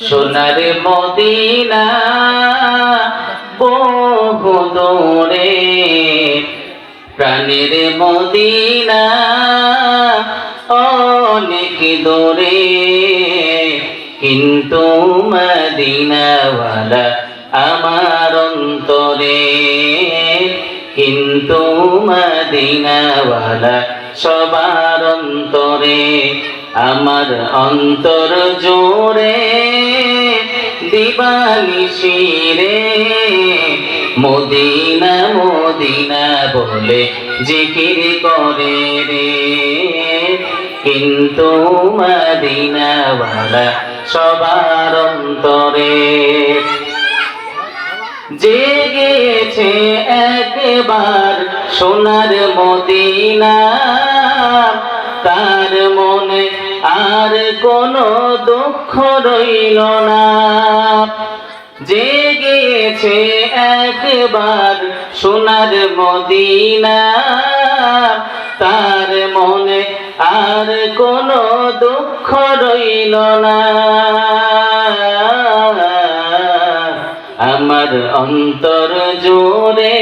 সোনার মদিনা বহু দূরে, প্রাণের মদিনা অনেক দূরে। কিন্তু মদিনাওয়ালা আমার অন্তরে, কিন্তু মদিনাওয়ালা সবার অন্তরে। আমার অন্তর জোরে দিবানিশিরে মদিনা মদিনা বলে জিকির করে রে। কিন্তু মদিনাওয়ালা সবার অন্তরে জেগেছে একবার সোনার মদিনা, তার মনে আর কোনো দুঃখ রইল না। জেগেছে একবার সোনার মদিনা, তার মনে আর কোনো দুঃখ রইল না। আমার অন্তর জোরে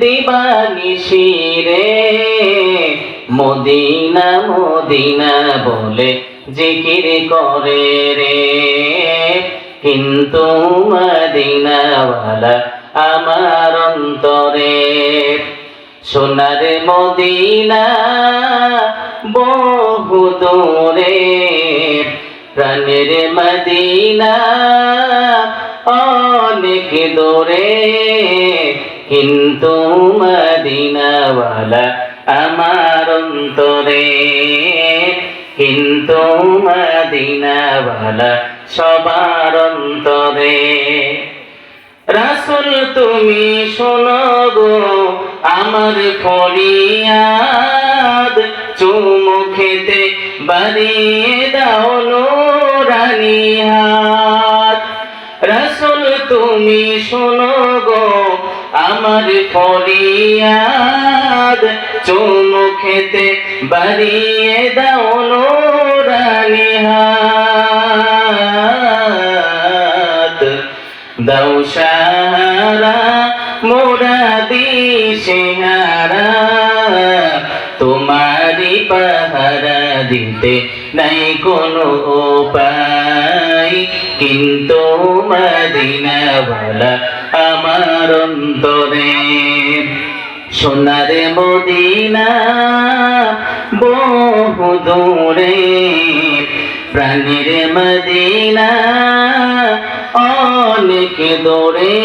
দিবানিশিরে মদিনা মদিনা বলে জিকির করে রে। কিন্তু মদিনাওয়ালা আমার অন্তরে সোনার মদিনা বহু দূরে। প্রাণের মদিনা অনেক দূরে। কিন্তু মদিনাওয়ালা আমার অন্তরে। কিন্তু মদিনাওয়ালা সবার অন্তরে। রাসুল, তুমি শোনো গো, আমার ফরিয়াদ। চুমু খেতে বাড়িয়ে দাও রানী হাত। রাসুল, তুমি শোনো আমার ফরিয়াদ, চুমু খেতে বাড়িয়ে দাও রানী হাত। দাও সাহারা, মোরা দিশেহারা তোমারি পাহারা দিতে নাই কোনো উপায়, কিন্তু মদিনাওয়ালা আমার অন্তরে। সোনারে মদিনা বহু দূরে, প্রাণের মদিনা অনেক দূরে।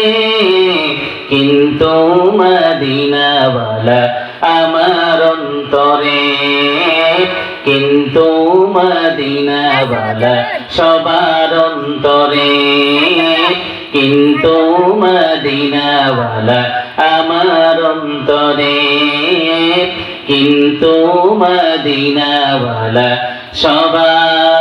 কিন্তু মদিনাওয়ালা আমার অন্তরে, কিন্তু মদিনাওয়ালা সবার অন্তরে। কিন্তু মদিনাওয়ালা আমার অন্তরে। কিন্তু মদিনাওয়ালা সবার